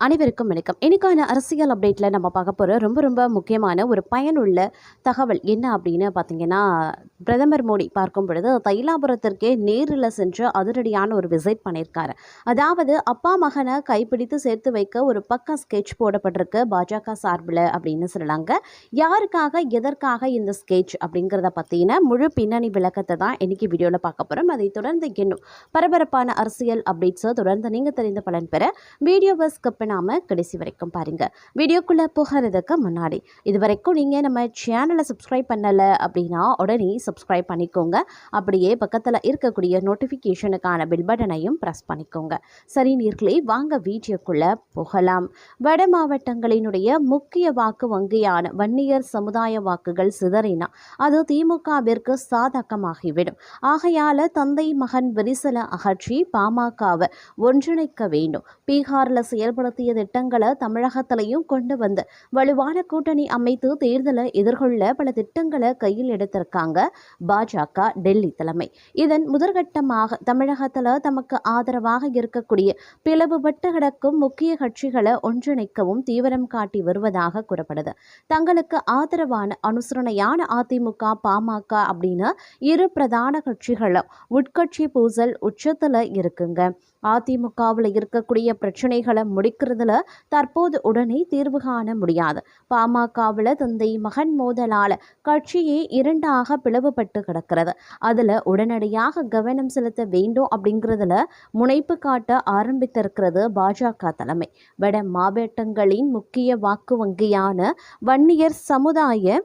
அனைவருக்கும் வணக்கம். இன்னைக்கான அரசியல் அப்டேட்டில் நம்ம பார்க்க போகிற ரொம்ப ரொம்ப முக்கியமான ஒரு பயனுள்ள தகவல் என்ன அப்படின்னு பார்த்தீங்கன்னா பிரதமர் மோடி பார்க்கும் பொழுது தைலாபுரத்திற்கே நேரில் சென்று அதிரடியான ஒரு விசிட் பண்ணியிருக்காரு. அதாவது அப்பா மகனை கைப்பிடித்து சேர்த்து வைக்க ஒரு பக்க ஸ்கெட்ச் போடப்பட்டிருக்கு பாஜக சார்பில் அப்படின்னு சொல்லலாங்க யாருக்காக எதற்காக இந்த ஸ்கெட்ச் அப்படிங்கிறத பற்றின முழு பின்னணி விளக்கத்தை தான் இன்றைக்கி வீடியோவில் பார்க்க போகிறோம் அதை தொடர்ந்து இன்னும் பரபரப்பான அரசியல் அப்டேட்ஸை தொடர்ந்து நீங்கள் தெரிந்த பலன் பெற வீடியோவை ஸ்கிப் பண்ணாமல் கடைசி வரைக்கும் பாருங்கள் வீடியோக்குள்ளே போகிறதுக்கு முன்னாடி இது வரைக்கும் நீங்கள் நம்ம சேனலை சப்ஸ்கிரைப் பண்ணலை அப்படின்னா உடனே சப்ஸ்கிரைப் பண்ணிக்கோங்க. அப்படியே பக்கத்தில் இருக்கக்கூடிய நோட்டிஃபிகேஷனுக்கான பில் பட்டனையும் ப்ரெஸ் பண்ணிக்கோங்க. சரி நீர்களே வாங்க வீடியோக்குள்ளே போகலாம். வட மாவட்டங்களினுடைய முக்கிய வாக்கு வங்கியான வன்னியர் சமுதாய வாக்குகள் சிதறினா அது திமுகவிற்கு சாதகமாகிவிடும். ஆகையால தந்தை மகன் விரிசலை அகற்றி பாமகவை ஒன்றிணைக்க வேண்டும். பீகாரில் செயல்படுத்திய திட்டங்களை தமிழகத்திலையும் கொண்டு வந்து வலுவான கூட்டணி அமைத்து தேர்தலை எதிர்கொள்ள பல திட்டங்களை கையில் எடுத்திருக்காங்க பாஜக டெல்லி தலைமை. இதன் முதற்கட்டமாக தமிழகத்தில் தமக்கு ஆதரவாக இருக்கக்கூடிய பிளவுபட்டு கிடக்கும் முக்கிய கட்சிகளை ஒன்றிணைக்கவும் தீவிரம் காட்டி வருவதாக கூறப்படுது. தங்களுக்கு ஆதரவான அனுசரணையான அதிமுக பாமக அப்படின்னு இரு பிரதான கட்சிகளும் உட்கட்சி பூசல் உச்சத்தில் இருக்குங்க. அதிமுகவில் இருக்கக்கூடிய பிரச்சனைகளை முடிக்கிறதுல தற்போது உடனே தீர்வு காண முடியாது. பாமகவில் தந்தை மகன் மோதலால் கட்சியே இரண்டாக பிளவுபட்டு கிடக்கிறது. அதில் உடனடியாக கவனம் செலுத்த வேண்டும் அப்படிங்கிறதுல முனைப்பு காட்ட ஆரம்பித்திருக்கிறது பாஜக தலைமை. வட மாவட்டங்களின் முக்கிய வாக்கு வங்கியான வன்னியர் சமுதாய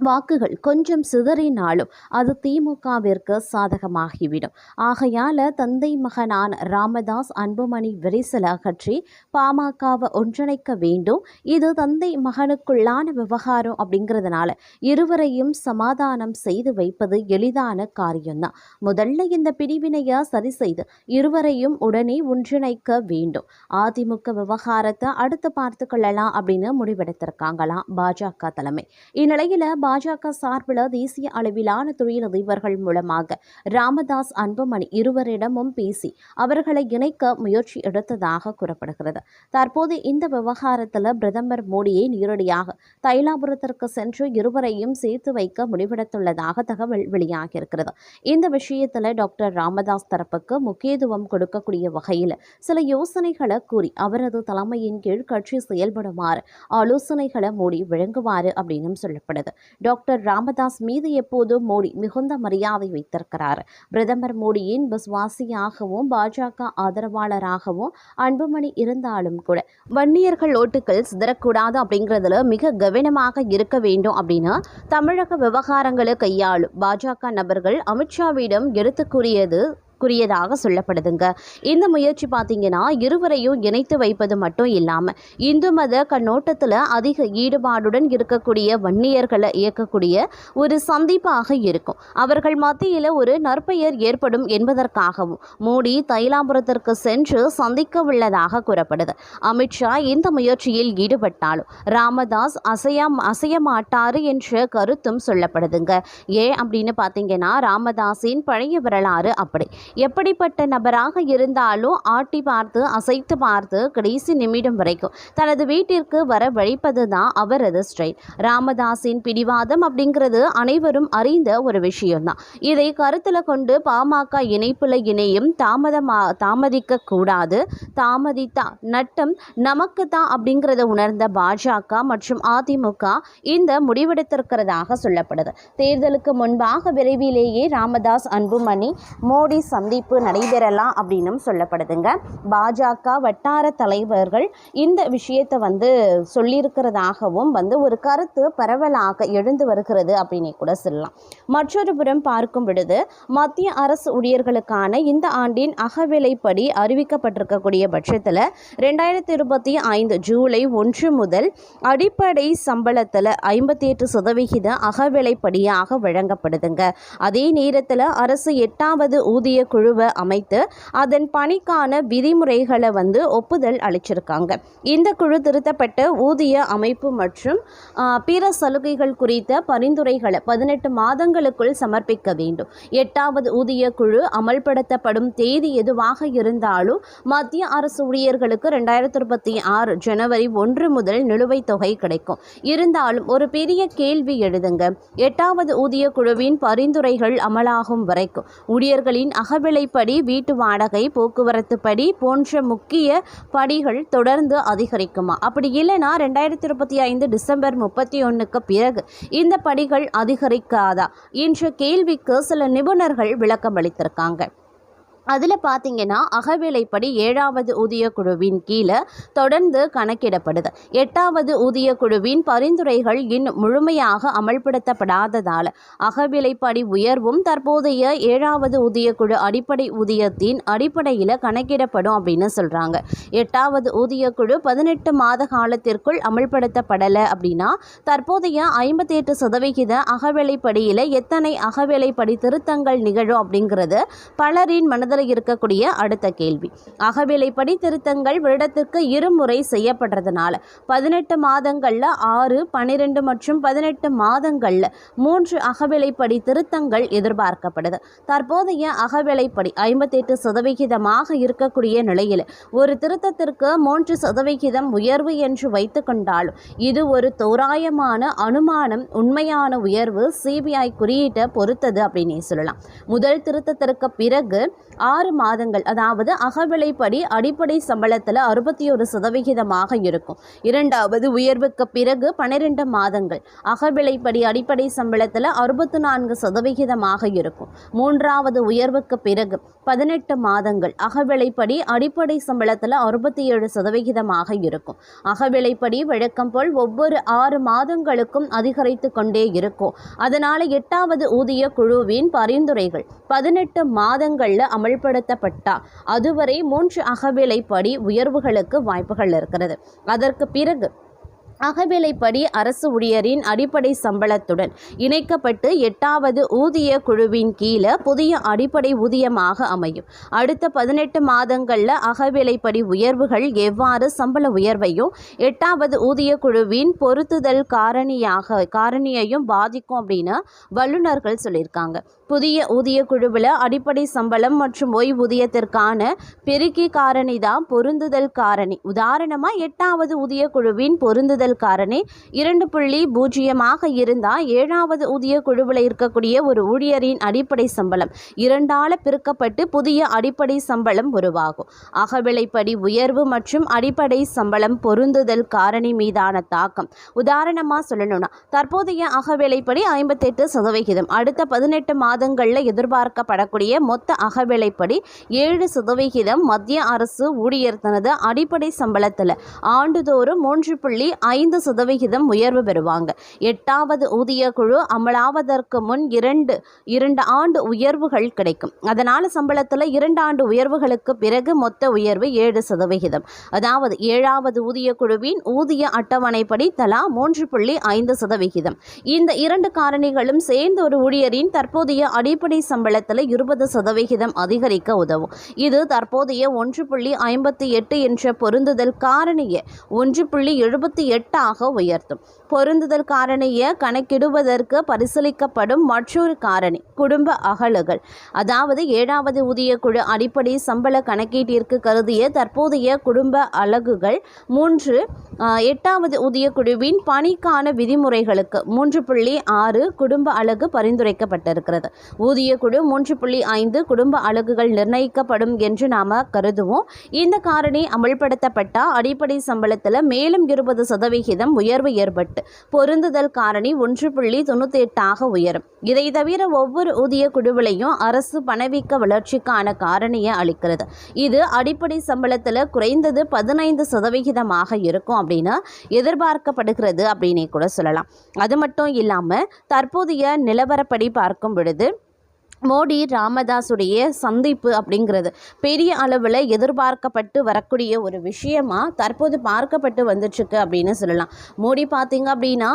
வாக்குகள் கொஞ்சம் சிதறினாலும் அது திமுகவிற்கு சாதகமாகிவிடும். ஆகையால தந்தை மகனான ராமதாஸ் அன்புமணி விரிசல் அகற்றி பாமகவை ஒன்றிணைக்க வேண்டும். இது தந்தை மகனுக்குள்ளான விவகாரம் அப்படிங்கிறதுனால இருவரையும் சமாதானம் செய்து வைப்பது எளிதான காரியம்தான். முதல்ல இந்த பிரிவினையை சரி செய்து இருவரையும் உடனே ஒன்றிணைக்க வேண்டும். அதிமுக விவகாரத்தை அடுத்து பார்த்து கொள்ளலாம் அப்படின்னு முடிவெடுத்திருக்காங்களாம் பாஜக தலைமை. இந்நிலையில் பாஜக சார்பில் தேசிய அளவிலான தொழிலதிபர்கள் மூலமாக ராமதாஸ் அன்புமணி இருவரிடமும் பேசி அவர்களை இணைக்க முயற்சி எடுத்ததாக கூறப்படுகிறது. தற்போது இந்த விவகாரத்தில் பிரதமர் மோடியை நேரடியாக தைலாபுரத்திற்கு சென்று இருவரையும் சேர்த்து வைக்க முடிவெடுத்துள்ளதாக தகவல் வெளியாகியிருக்கிறது. இந்த விஷயத்தில் டாக்டர் ராமதாஸ் தரப்புக்கு முக்கியத்துவம் கொடுக்கக்கூடிய வகையில் சில யோசனைகளை கூறி அவரது தலைமையின் கீழ் கட்சி செயல்படுமாறு ஆலோசனைகளை மோடி வழங்குவார் அப்படின்னு சொல்லப்படுது. டாக்டர் ராமதாஸ் மீது எப்போதும் மோடி மிகுந்த மரியாதை வைத்திருக்கிறார். பிரதமர் மோடியின் விசுவாசியாகவும் பாஜக ஆதரவாளராகவும் அன்புமணி இருந்தாலும் கூட வன்னியர்கள் ஓட்டுகள் சிதறக்கூடாது அப்படிங்கிறதுல மிக கவனமாக இருக்க வேண்டும் அப்படின்னு தமிழக விவகாரங்களை கையாளும் பாஜக நபர்கள் அமித்ஷாவிடம் எடுத்து கூறியது குறியதாக சொல்லப்படுதுங்க. இந்த முயற்சி பார்த்தீங்கன்னா இருவரையும் இணைத்து வைப்பது மட்டும் இல்லாமல் இந்து மத கண்ணோட்டத்தில் அதிக ஈடுபாடுடன் இருக்கக்கூடிய வன்னியர்களை இயக்கக்கூடிய ஒரு சந்திப்பாக இருக்கும். அவர்கள் மத்தியில் ஒரு நற்பெயர் ஏற்படும் என்பதற்காகவும் மோடி தைலாபுரத்திற்கு சென்று சந்திக்க உள்ளதாக கூறப்படுது. அமித்ஷா இந்த முயற்சியில் ஈடுபட்டாலும் ராமதாஸ் அசையா அசைய மாட்டாரு என்ற கருத்தும் சொல்லப்படுதுங்க. ஏன் அப்படின்னு பார்த்தீங்கன்னா ராமதாஸின் பழைய வரலாறு அப்படி. எப்படிப்பட்ட நபராக இருந்தாலும் ஆட்டி பார்த்து அசைத்து பார்த்து கடைசி நிமிடம் வரைக்கும் தனது வீட்டிற்கு வர வழிப்பது தான் அவரது ஸ்டைல் ராமதாஸின் பிடிவாதம் அப்படிங்கிறது அனைவரும் அறிந்த ஒரு விஷயம்தான். இதை கருத்தில் கொண்டு பாமக இணைப்புல இணையும் தாமதமா தாமதிக்க கூடாது. தாமதித்தா நட்டம் நமக்கு தான் அப்படிங்கிறத உணர்ந்த பாஜக மற்றும் அதிமுக இந்த முடிவெடுத்திருக்கிறதாக சொல்லப்படுது. தேர்தலுக்கு முன்பாக விரைவிலேயே ராமதாஸ் அன்புமணி மோடி சந்திப்பு நடைபெறலாம் அப்படின்னும் சொல்லப்படுதுங்க. பாஜக வட்டார தலைவர்கள் இந்த விஷயத்தை வந்து சொல்லியிருக்கிறதாகவும் வந்து ஒரு கருத்து பரவலாக எழுந்து வருகிறது அப்படின்னு கூட சொல்லலாம். மற்றொரு புறம் பார்க்கும் பொழுது மத்திய அரசு ஊழியர்களுக்கான இந்த ஆண்டின் அகவிலைப்படி அறிவிக்கப்பட்டிருக்கக்கூடிய பட்சத்தில் ரெண்டாயிரத்தி இருபத்தி ஐந்து ஜூலை ஒன்று முதல் அடிப்படை சம்பளத்தில் ஐம்பத்தி எட்டு சதவிகித அகவிலைப்படியாக வழங்கப்படுதுங்க. அதே நேரத்தில் அரசு எட்டாவது ஊதிய குழுவை அமைத்து அதன் பணிக்கான விதிமுறைகளை வந்து ஒப்புதல் அளிச்சிருக்காங்க. இந்த குழு திருத்தப்பட்ட ஊதிய அமைப்பு மற்றும் பிற சலுகைகள் குறித்த பரிந்துரைகளை பதினெட்டு மாதங்களுக்குள் சமர்ப்பிக்க வேண்டும். எட்டாவது ஊதிய குழு அமல்படுத்தப்படும் தேதி எதுவாக இருந்தாலும் மத்திய அரசு ஊழியர்களுக்கு ரெண்டாயிரத்தி இருபத்தி ஆறு ஜனவரி ஒன்று முதல் நிலுவைத் தொகை கிடைக்கும். இருந்தாலும் ஒரு பெரிய கேள்வி எழுதுங்க. எட்டாவது ஊதிய குழுவின் பரிந்துரைகள் அமலாகும் வரைக்கும் ஊழியர்களின் அகவிலைப்படி வீட்டு வாடகை போக்குவரத்து படி போன்ற முக்கிய படிகள் தொடர்ந்து அதிகரிக்குமா? அப்படி இல்லைன்னா ரெண்டாயிரத்தி இருபத்தி ஐந்து டிசம்பர் முப்பத்தி ஒன்றுக்கு பிறகு இந்த படிகள் அதிகரிக்காதா? என்ற கேள்விக்கு சில நிபுணர்கள் விளக்கம் அளித்திருக்காங்க அதில் பார்த்தீங்கன்னா அகவிலைப்படி ஏழாவது ஊதிய குழுவின் கீழே தொடர்ந்து கணக்கிடப்படுது. எட்டாவது ஊதிய குழுவின் பரிந்துரைகள் இன்னும் முழுமையாக அமல்படுத்தப்படாததால் அகவிலைப்படி உயர்வும் தற்போதைய ஏழாவது ஊதிய குழு அடிப்படை ஊதியத்தின் அடிப்படையில் கணக்கிடப்படும் அப்படின்னு சொல்கிறாங்க எட்டாவது ஊதிய குழு பதினெட்டு மாத காலத்திற்குள் அமல்படுத்தப்படலை அப்படின்னா தற்போதைய ஐம்பத்தி எட்டு சதவிகித அகவிலைப்படியில் எத்தனை அகவிலைப்படி திருத்தங்கள் நிகழும் அப்படிங்கிறது பலரின் மனதில் இருக்கக்கூடிய அடுத்த கேள்வி. அகவிலைப்படி திருத்தங்கள் வருடத்திற்கு இருமுறை செய்யப்படுறதுனால பதினெட்டு மாதங்களில் ஆறு பன்னிரெண்டு மற்றும் பதினெட்டு மாதங்களில் மூன்று அகவிலைப்படி திருத்தங்கள் எதிர்பார்க்கப்படுது. தற்போதைய அகவிலைப்படி ஐம்பத்தெட்டு சதவிகிதமாக இருக்கக்கூடிய நிலையில் ஒரு திருத்தத்திற்கு மூன்று சதவிகிதம் உயர்வு என்று வைத்துக்கொண்டாலும் இது ஒரு தோராயமான அனுமானம் உண்மையான உயர்வு சிபிஐ குறியீட்டை பொறுத்தது அப்படின்னே சொல்லலாம். முதல் திருத்தத்திற்கு பிறகு ஆறு மாதங்கள் அதாவது அகவிலைப்படி அடிப்படை சம்பளத்தில் அறுபத்தி ஒரு சதவிகிதமாக இருக்கும். இரண்டாவது உயர்வுக்கு பிறகு பன்னிரெண்டு மாதங்கள் அகவிலைப்படி அடிப்படை சம்பளத்தில் அறுபத்து நான்கு சதவிகிதமாக இருக்கும். மூன்றாவது உயர்வுக்கு பிறகு பதினெட்டு மாதங்கள் அகவிலைப்படி அடிப்படை சம்பளத்தில் அறுபத்தி ஏழு சதவிகிதமாக இருக்கும். அகவிலைப்படி வழக்கம் போல் ஒவ்வொரு ஆறு மாதங்களுக்கும் அதிகரித்து கொண்டே இருக்கும். அதனால் எட்டாவது ஊதிய குழுவின் பரிந்துரைகள் பதினெட்டு மாதங்களில் அமல் அமல்படுத்தப்பட்டா அதுவரை மூன்று அகவிலைப்படி உயர்வுகளுக்கு வாய்ப்புகள் இருக்கிறது. அதற்கு பிறகு அகவிலைப்படி அரசு ஊழியரின் அடிப்படை சம்பளத்துடன் இணைக்கப்பட்டு எட்டாவது ஊதிய குழுவின் கீழே புதிய அடிப்படை ஊதியமாக அமையும். அடுத்த பதினெட்டு மாதங்களில் அகவிலைப்படி உயர்வுகள் எவ்வாறு சம்பள உயர்வையும் எட்டாவது ஊதிய குழுவின் பொருத்துதல் காரணியாக காரணியையும் பாதிக்கும் அப்படின்னு வல்லுநர்கள் சொல்லியிருக்காங்க. புதிய ஊதிய குழுவில் அடிப்படை சம்பளம் மற்றும் ஓய்வூதியத்திற்கான பெருக்கி காரணி தான் பொருந்துதல் காரணி. உதாரணமாக எட்டாவது ஊதிய குழுவின் பொருந்துதல் கூடுதல் காரணி இரண்டு புள்ளி பூஜ்ஜியமாக இருந்தால் ஏழாவது ஊதிய குழுவில் இருக்கக்கூடிய ஒரு ஊழியரின் அடிப்படை சம்பளம். இரண்டால பிரிக்கப்பட்டு புதிய அடிப்படை சம்பளம் உருவாகும். அகவிலைப்படி உயர்வு மற்றும் அடிப்படை சம்பளம் பொருந்துதல் காரணி மீதான தாக்கம். உதாரணமாக சொல்லணும்னா தற்போதைய அகவிலைப்படி ஐம்பத்தெட்டு சதவிகிதம் அடுத்த பதினெட்டு மாதங்களில் எதிர்பார்க்கப்படக்கூடிய மொத்த அகவிலைப்படி ஏழு சதவிகிதம் மத்திய அரசு ஊழியர் தனது அடிப்படை சம்பளத்தில் ஆண்டுதோறும் மூன்று புள்ளி ஐந்து சதவிகிதம் உயர்வு பெறுவாங்க. எட்டாவது ஊதிய குழு அமலாவதற்கு முன் இரண்டு இரண்டு ஆண்டு உயர்வுகள் கிடைக்கும். அதனால் சம்பளத்தில் இரண்டு ஆண்டு உயர்வுகளுக்கு பிறகு மொத்த உயர்வு ஏழு சதவிகிதம். அதாவது ஏழாவது ஊதிய குழுவின் ஊதிய அட்டவணைப்படி தலா மூன்று புள்ளி ஐந்து சதவிகிதம். இந்த இரண்டு காரணிகளும் சேர்ந்து ஒரு ஊழியரின் தற்போதைய அடிப்படை சம்பளத்தில் இருபது சதவிகிதம் அதிகரிக்க உதவும். இது தற்போதைய ஒன்று புள்ளி ஐம்பத்தி எட்டு என்ற பொருந்துதல் காரணியை. ஒன்று புள்ளி எழுபத்தி எட்டு எட்டாக உயர்த்தும். பொருந்துதல் காரணியை கணக்கிடுவதற்கு பரிசீலிக்கப்படும் மற்றொரு காரணி குடும்ப அகலுகள். அதாவது ஏழாவது ஊதிய குழு அடிப்படை சம்பள கணக்கீட்டிற்கு கருதிய தற்போதைய குடும்ப அலகுகள் மூன்று எட்டாவது ஊதிய குழுவின் பணிக்கான விதிமுறைகளுக்கு மூன்று புள்ளி ஆறு குடும்ப அலகு பரிந்துரைக்கப்பட்டிருக்கிறது. ஊதிய குழு மூன்று புள்ளி ஐந்து குடும்ப அலகுகள் நிர்ணயிக்கப்படும் என்று நாம் கருதுவோம். இந்த காரணி அமல்படுத்தப்பட்டால் அடிப்படை சம்பளத்தில் மேலும் இருபது சதவிகிதம் உயர்வு ஏற்பட்டு பொருந்துதல் காரணி ஒன்று புள்ளி தொண்ணூற்றி எட்டாக உயரும். இதை தவிர ஒவ்வொரு ஊதிய குழுவிலையும் அரசு பணவீக்க வளர்ச்சிக்கான காரணியை அளிக்கிறது. இது அடிப்படை சம்பளத்தில் குறைந்தது பதினைந்து சதவிகிதமாக இருக்கும் அப்படின்னு எதிர்பார்க்கப்படுகிறது அப்படின்னே கூட சொல்லலாம். அது மட்டும் இல்லாமல் தற்போதைய நிலவரப்படி பார்க்கும் பொழுது மோடி ராமதாஸுடைய சந்திப்பு அப்படிங்கிறது பெரிய அளவில் எதிர்பார்க்கப்பட்டு வரக்கூடிய ஒரு விஷயமா தற்போது பார்க்கப்பட்டு வந்துட்டுருக்கு அப்படின்னு சொல்லலாம். மோடி பார்த்திங்க அப்படின்னா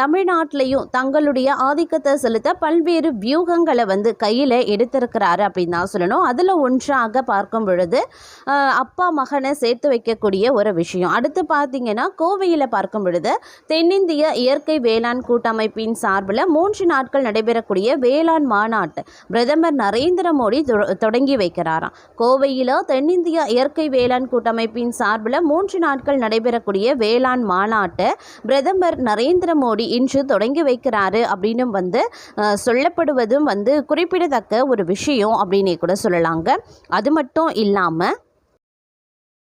தமிழ்நாட்டிலையும் தங்களுடைய ஆதிக்கத்தை செலுத்த பல்வேறு வியூகங்களை வந்து கையில் எடுத்திருக்கிறாரு அப்படின்னு தான் சொல்லணும். அதில் ஒன்றாக பார்க்கும் பொழுது அப்பா மகனை சேர்த்து வைக்கக்கூடிய ஒரு விஷயம். அடுத்து பார்த்திங்கன்னா கோவையில் பார்க்கும் பொழுது தென்னிந்திய இயற்கை வேளாண் கூட்டமைப்பின் சார்பில் மூன்று நாட்கள் நடைபெறக்கூடிய வேளாண் மாநாட்டு. பிரதமர் நரேந்திர மோடி தொடங்கி வைக்கிறாராம். கோவையில் தென்னிந்திய இயற்கை வேளாண் கூட்டமைப்பின் சார்பில் மூன்று நாட்கள் நடைபெறக்கூடிய வேளாண் மாநாட்டை பிரதமர் நரேந்திர மோடி இன்று தொடங்கி வைக்கிறாரு அப்படின்னு வந்து சொல்லப்படுவதும் வந்து குறிப்பிடத்தக்க ஒரு விஷயம் அப்படின்னே கூட சொல்லலாங்க. அது மட்டும் இல்லாமல்